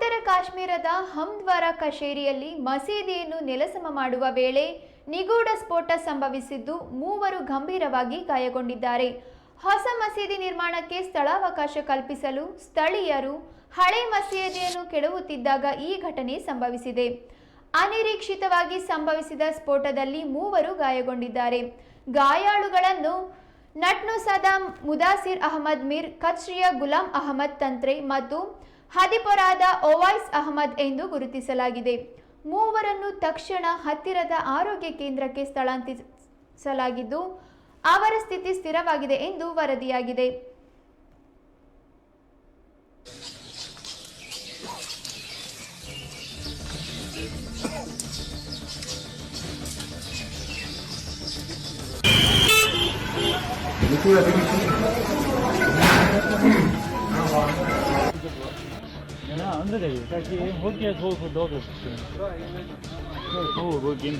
ಉತ್ತರ ಕಾಶ್ಮೀರದ ಹಮ್ದ್ವಾರ ಕಶೇರಿಯಲ್ಲಿ ಮಸೀದಿಯನ್ನು ನೆಲಸಮ ಮಾಡುವ ವೇಳೆ ನಿಗೂಢ ಸ್ಫೋಟ ಸಂಭವಿಸಿದ್ದು ಮೂವರು ಗಂಭೀರವಾಗಿ ಗಾಯಗೊಂಡಿದ್ದಾರೆ. ಹೊಸ ಮಸೀದಿ ನಿರ್ಮಾಣಕ್ಕೆ ಸ್ಥಳಾವಕಾಶ ಕಲ್ಪಿಸಲು ಸ್ಥಳೀಯರು ಹಳೆ ಮಸೀದಿಯನ್ನು ಕೆಡವುತ್ತಿದ್ದಾಗ ಈ ಘಟನೆ ಸಂಭವಿಸಿದೆ. ಅನಿರೀಕ್ಷಿತವಾಗಿ ಸಂಭವಿಸಿದ ಸ್ಫೋಟದಲ್ಲಿ ಮೂವರು ಗಾಯಗೊಂಡಿದ್ದಾರೆ. ಗಾಯಾಳುಗಳನ್ನು ನಟ್ನು ಸದಾಂ ಮುದಾಸಿರ್ ಅಹಮದ್ ಮೀರ್, ಕಚ್ರಿಯ ಗುಲಾಂ ಅಹಮದ್ ತಂತ್ರೆ ಮತ್ತು ಹದಿಪೊರಾದ ಒವೈಸ್ ಅಹಮದ್ ಎಂದು ಗುರುತಿಸಲಾಗಿದೆ. ಮೂವರನ್ನು ತಕ್ಷಣ ಹತ್ತಿರದ ಆರೋಗ್ಯ ಕೇಂದ್ರಕ್ಕೆ ಸ್ಥಳಾಂತರಿಸಲಾಗಿದ್ದು, ಅವರ ಸ್ಥಿತಿ ಸ್ಥಿರವಾಗಿದೆ ಎಂದು ವರದಿಯಾಗಿದೆ. ના અંદર આવ્યું કારણ કે એમ હોગ્યા થોડું દોડું થોડું હોગ્યું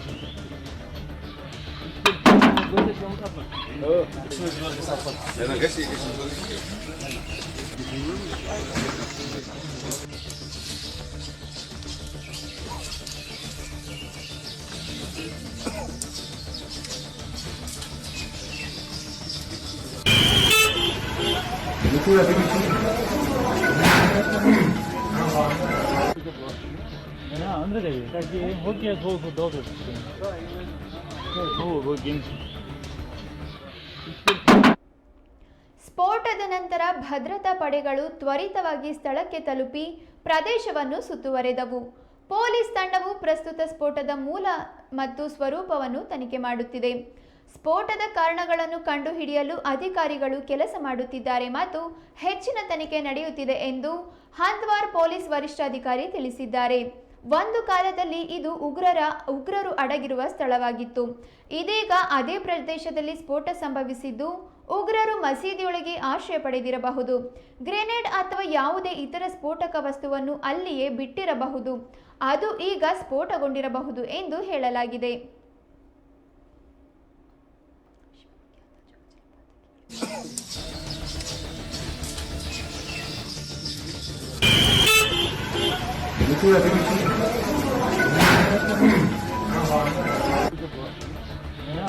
Thank you. ಅಂದ್ರೆ ದೇವಿ ಹೋಗಿ ಅದು ಹೋಗಿ ಹೋಗಿ ಸ್ಫೋಟದ ನಂತರ ಭದ್ರತಾ ಪಡೆಗಳು ತ್ವರಿತವಾಗಿ ಸ್ಥಳಕ್ಕೆ ತಲುಪಿ ಪ್ರದೇಶವನ್ನು ಸುತ್ತುವರೆದವು. ಪೊಲೀಸ್ ತಂಡವು ಪ್ರಸ್ತುತ ಸ್ಫೋಟದ ಮೂಲ ಮತ್ತು ಸ್ವರೂಪವನ್ನು ತನಿಖೆ ಮಾಡುತ್ತಿದೆ. ಸ್ಫೋಟದ ಕಾರಣಗಳನ್ನು ಕಂಡುಹಿಡಿಯಲು ಅಧಿಕಾರಿಗಳು ಕೆಲಸ ಮಾಡುತ್ತಿದ್ದಾರೆ ಮತ್ತು ಹೆಚ್ಚಿನ ತನಿಖೆ ನಡೆಯುತ್ತಿದೆ ಎಂದು ಹಂದ್ವಾರ್ ಪೊಲೀಸ್ ವರಿಷ್ಠಾಧಿಕಾರಿ ತಿಳಿಸಿದ್ದಾರೆ. ಒಂದು ಕಾಲದಲ್ಲಿ ಇದು ಉಗ್ರರ, ಉಗ್ರರು ಅಡಗಿರುವ ಸ್ಥಳವಾಗಿತ್ತು. ಇದೀಗ ಅದೇ ಪ್ರದೇಶದಲ್ಲಿ ಸ್ಫೋಟ ಸಂಭವಿಸಿದ್ದು, ಉಗ್ರರು ಮಸೀದಿಯೊಳಗೆ ಆಶ್ರಯ ಪಡೆದಿರಬಹುದು. ಗ್ರೆನೇಡ್ ಅಥವಾ ಯಾವುದೇ ಇತರ ಸ್ಫೋಟಕ ವಸ್ತುವನ್ನು ಅಲ್ಲಿಯೇ ಬಿಟ್ಟಿರಬಹುದು. ಅದು ಈಗ ಸ್ಫೋಟಗೊಂಡಿರಬಹುದು ಎಂದು ಹೇಳಲಾಗಿದೆ.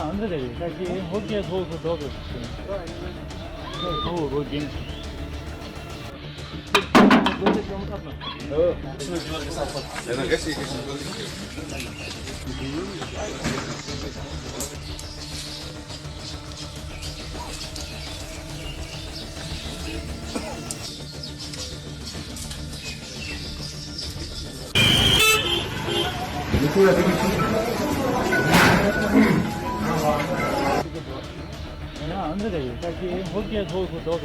ಅಂದ್ರೆ ಯಾಕೆ ಹೋಗಿ ಅದು ಹೋಗ್ಬಿಟ್ಟು ಹೋಗ್ಬೇಕು ಹೋಗಿ ಹೋಗಿ Energetik. 그냥 안 그래. 딱히 허기에 좋고 더.